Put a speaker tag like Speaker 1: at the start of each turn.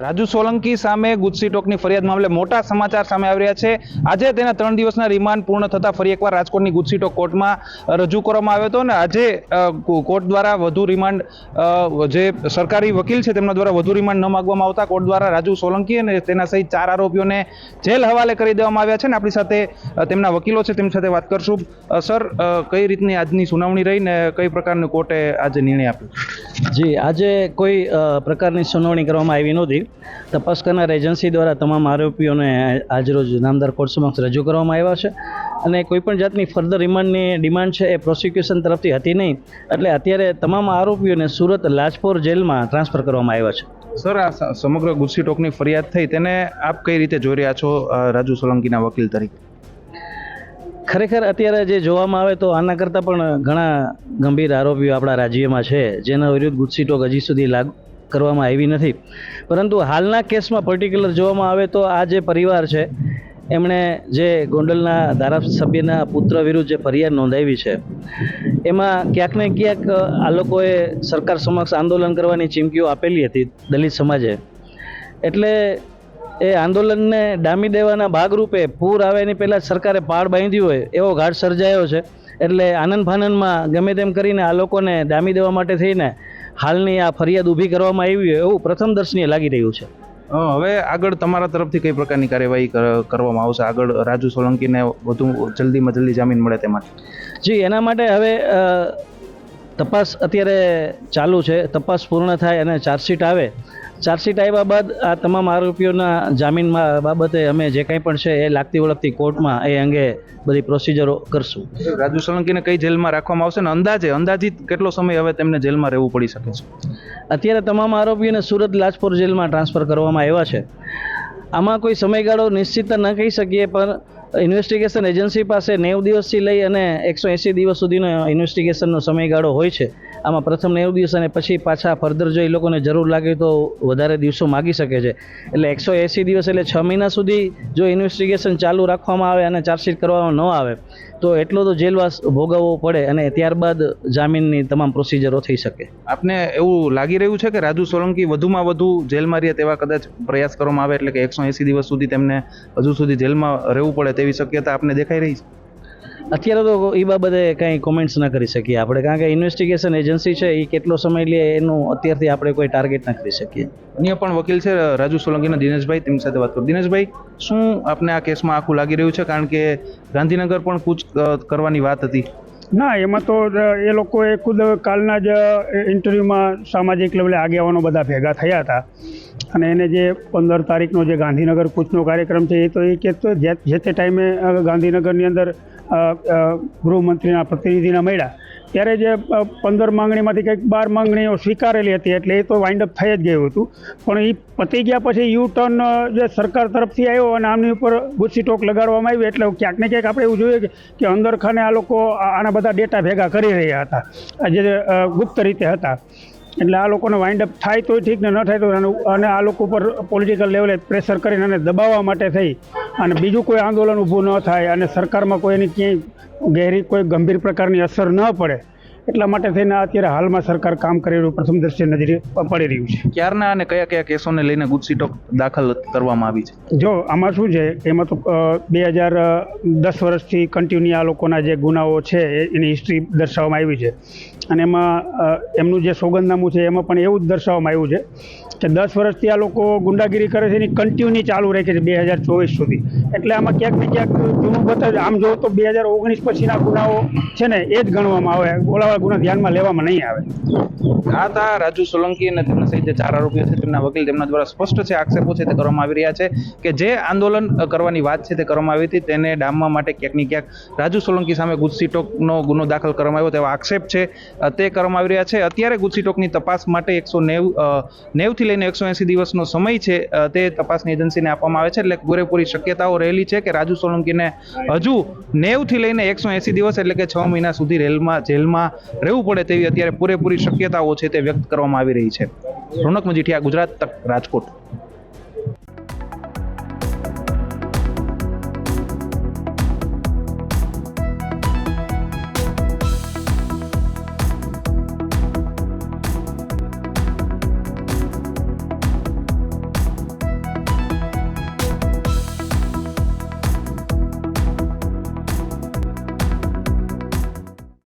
Speaker 1: રાજુ સોલંકી સામે ગુજસી ટોકની ફરિયાદ મામલે મોટા સમાચાર સામે આવી રહ્યા છે. આજે તેના ત્રણ દિવસના રિમાન્ડ પૂર્ણ થતાં ફરી એકવાર રાજકોટની ગુજસી ટોક કોર્ટમાં રજૂ કરવામાં આવ્યો હતો અને આજે કોર્ટ દ્વારા વધુ રિમાન્ડ જે સરકારી વકીલ છે તેમના દ્વારા વધુ રિમાન્ડ ન માગવામાં આવતા કોર્ટ દ્વારા રાજુ સોલંકી અને તેના સહિત ચાર આરોપીઓને જેલ હવાલે કરી દેવામાં આવ્યા છે અને આપણી સાથે તેમના વકીલો છે. તેમની સાથે વાત કરશું. સર કઈ રીતની આજની સુનાવણી રહી ને કઈ પ્રકારનું કોર્ટે આજે નિર્ણય આપ્યો?
Speaker 2: જી, આજે કોઈ પ્રકારની સુનાવણી કરવામાં આવી નહોતી. તપાસ કરનાર એજન્સી દ્વારા તમામ આરોપીઓને આજરોજ નામદાર કોર્ટ સમક્ષ રજૂ કરવામાં આવ્યા છે અને કોઈપણ જાતની ફર્ધર રિમાન્ડની ડિમાન્ડ છે એ પ્રોસિક્યુશન તરફથી હતી નહીં. એટલે અત્યારે તમામ આરોપીઓને સુરત લાજપોર જેલમાં ટ્રાન્સફર કરવામાં આવ્યા છે.
Speaker 1: સર આ સમગ્ર ગુસ્સી ટોકની ફરિયાદ થઈ. તેને આપ કઈ રીતે જોઈ રહ્યા છો રાજુ સોલંકીના વકીલ તરીકે?
Speaker 2: ખરેખર અત્યારે જે જોવામાં આવે તો આના કરતાં પણ ઘણા ગંભીર આરોપીઓ આપણા રાજ્યમાં છે જેના વિરુદ્ધ ગુસ્સી ટોક હજી સુધી લાગુ કરવામાં આવી નથી. પરંતુ હાલના કેસમાં પર્ટિક્યુલર જોવામાં આવે તો આ જે પરિવાર છે, એમણે જે ગોંડલના ધારાસભ્યના પુત્ર વિરુદ્ધ જે ફરિયાદ નોંધાવી છે, એમાં ક્યાંક ને ક્યાંક આ લોકોએ સરકાર સમક્ષ આંદોલન કરવાની ચીમકીઓ આપેલી હતી દલિત સમાજે. એટલે એ આંદોલનને ડામી દેવાના ભાગરૂપે પૂર આવે એની પહેલાં સરકારે પાળ બાંધ્યું હોય એવો ઘાટ સર્જાયો છે, એટલે આનંદ ફાનંદમાં ગમે તેમ કરીને આ લોકોને ડામી દેવા માટે થઈને હાલની આ ફરિયાદ ઊભી કરવામાં આવી હોય એવું પ્રથમ દર્શનીય લાગી રહ્યું છે.
Speaker 1: હવે આગળ તમારા તરફથી કઈ પ્રકારની કાર્યવાહી કરવામાં આવશે? આગળ રાજુ સોલંકીને વધુ જલ્દીમાં જલ્દી જામીન મળે તે માટે.
Speaker 2: જી એના માટે હવે તપાસ અત્યારે ચાલુ છે. તપાસ પૂર્ણ થાય અને ચાર્જશીટ આવે. ચાર્જશીટ આવ્યા બાદ આ તમામ આરોપીઓના જામીન બાબતે અમે જે કંઈ પણ છે એ લાગતી વળગતી કોર્ટમાં એ અંગે બધી પ્રોસિજરો કરશું.
Speaker 1: રાજુ સોલંકીને કઈ જેલમાં રાખવામાં આવશે ને અંદાજે અંદાજિત કેટલો સમય હવે તેમને જેલમાં રહેવું પડી શકે છે?
Speaker 2: અત્યારે તમામ આરોપીઓને સુરત લાજપોર જેલમાં ટ્રાન્સફર કરવામાં આવ્યા છે. આમાં કોઈ સમયગાળો નિશ્ચિત ન કહી શકીએ પણ ઇન્વેસ્ટિગેશન એજન્સી પાસે નેવ દિવસથી લઈ અને એકસો એંસી દિવસ સુધીનો ઇન્વેસ્ટિગેશનનો સમયગાળો હોય છે. આમાં પ્રથમ નેવ દિવસ અને પછી પાછા ફર્ધર જો એ લોકોને જરૂર લાગે તો વધારે દિવસો માગી શકે છે. એટલે એકસો એંસી દિવસ એટલે છ મહિના સુધી જો ઇન્વેસ્ટિગેશન ચાલુ રાખવામાં આવે અને ચાર્જશીટ કરવામાં ન આવે, તો એટલો તો જેલવાસ ભોગવવો પડે અને ત્યારબાદ જામીનની તમામ પ્રોસિજરો થઈ શકે.
Speaker 1: આપને એવું લાગી રહ્યું છે કે રાજુ સોલંકી વધુમાં વધુ જેલમાં રહે તેવા કદાચ પ્રયાસ કરવામાં આવે એટલે કે એકસો એંસી દિવસ સુધી તેમને હજુ સુધી જેલમાં રહેવું પડે તેવી શક્યતા આપને દેખાઈ રહી છે?
Speaker 2: અત્યારે તો એ બાબતે કંઈ કોમેન્ટ્સ ના કરી શકીએ આપણે. કારણ કે ઇન્વેસ્ટિગેશન એજન્સી છે એ કેટલો સમય લે એનું અત્યારથી આપણે કોઈ ટાર્ગેટ ના કરી શકીએ.
Speaker 1: અન્ય પણ વકીલ છે રાજુ સોલંકીના દિનેશભાઈ તેમની સાથે વાત કરું. દિનેશભાઈ શું આપને આ કેસમાં આખું લાગી રહ્યું છે? કારણ કે ગાંધીનગર પણ કૂચ કરવાની વાત હતી.
Speaker 3: ના એમાં તો એ લોકોએ ખુદ કાલના જ ઇન્ટરવ્યૂમાં સામાજિક લેવલે આગેવાનો બધા ભેગા થયા હતા. અને એને જે પંદર તારીખનો જે ગાંધીનગર કૂચનો કાર્યક્રમ છે, એ તો એ કે તો જે તે ટાઈમે ગાંધીનગરની અંદર ગૃહમંત્રીના પ્રતિનિધિના મળ્યા. ત્યારે જે પંદર માંગણીમાંથી કંઈક બાર માંગણીઓ સ્વીકારેલી હતી, એટલે એ તો વાઇન્ડ અપ થઈ જ ગયું હતું. પણ એ પતી ગયા પછી યુ ટર્ન જે સરકાર તરફથી આવ્યો અને આમની ઉપર ગુસ્સી ટોક લગાડવામાં આવી, એટલે ક્યાંક ને ક્યાંક આપણે એવું જોઈએ કે અંદરખાને આ લોકો આના બધા ડેટા ભેગા કરી રહ્યા હતા. જે ગુપ્ત રીતે હતા. એટલે આ લોકોને વાઇન્ડ અપ થાય તોય ઠીક ને ન થાય તો અને આ લોકો ઉપર પોલિટિકલ લેવલે પ્રેશર કરીને અને દબાવવા માટે થઈ. અને બીજું કોઈ આંદોલન ઊભું ન થાય અને સરકારમાં કોઈ એની ક્યાંય ગહેરી કોઈ ગંભીર પ્રકારની અસર ન પડે. એટલા માટે થઈને અત્યારે હાલમાં સરકાર કામ કરી રહ્યું પ્રથમ દ્રશ્ય નજરે પડી રહ્યું છે.
Speaker 1: ક્યારના અને કયા કયા કેસોને લઈને ગુજસી ટોક દાખલ કરવામાં આવી છે?
Speaker 3: જો આમાં શું છે એમાં તો બે હજાર દસ વર્ષથી કન્ટિન્યુ આ લોકોના જે ગુનાઓ છે એની હિસ્ટ્રી દર્શાવવામાં આવી છે. અને એમાં એમનું જે સોગંદનામું છે એમાં પણ એવું જ દર્શાવવામાં આવ્યું છે કે દસ વર્ષથી આ લોકો ગુંડાગીરી કરે છે એની કન્ટિન્યુ ચાલુ રાખે છે બે હજાર ચોવીસ સુધી. એટલે આમાં ક્યાંક ને ક્યાંક જૂનું બતાવે આમ જો તો બે હજાર ઓગણીસ પછીના ગુનાઓ છે ને, એ જ ગણવામાં આવે. ઓલાવાળા ગુના ધ્યાનમાં લેવામાં નહીં આવે.
Speaker 1: આ તા રાજુ સોલંકી અને તેમના સહિત જે ચાર આરોપીઓ છે, તેમના વકીલ તેમના દ્વારા સ્પષ્ટ છે, આક્ષેપો છે, તે કરવામાં આવી રહ્યા છે કે જે આંદોલન કરવાની વાત છે, તે કરવામાં આવી હતી. તેને ડામવા માટે ક્યાંક ને ક્યાંક રાજુ સોલંકી સામે ગુસ્સી ટોકનો ગુનો દાખલ કરવામાં આવ્યો, તેવા આક્ષેપ છે. તે કરવામાં આવી રહ્યા છે. અત્યારે ગુસ્સી ટોકની તપાસ માટે એકસો નેવ નેવથી લઈને એકસો એંસી દિવસનો સમય છે તે તપાસની એજન્સીને આપવામાં આવે છે, એટલે પૂરેપૂરી શક્યતાઓ રહેલી છે કે રાજુ સોલંકીને હજુ નેવથી લઈને એકસો એંસી દિવસ એટલે કે છ મહિના સુધી રેલમાં, જેલમાં રહેવું પડે તેવી અત્યારે પૂરેપૂરી શક્યતાઓ છે તે વ્યક્ત કરવામાં આવી રહી છે. રોનક મજીઠિયા, ગુજરાત તક, રાજકોટ.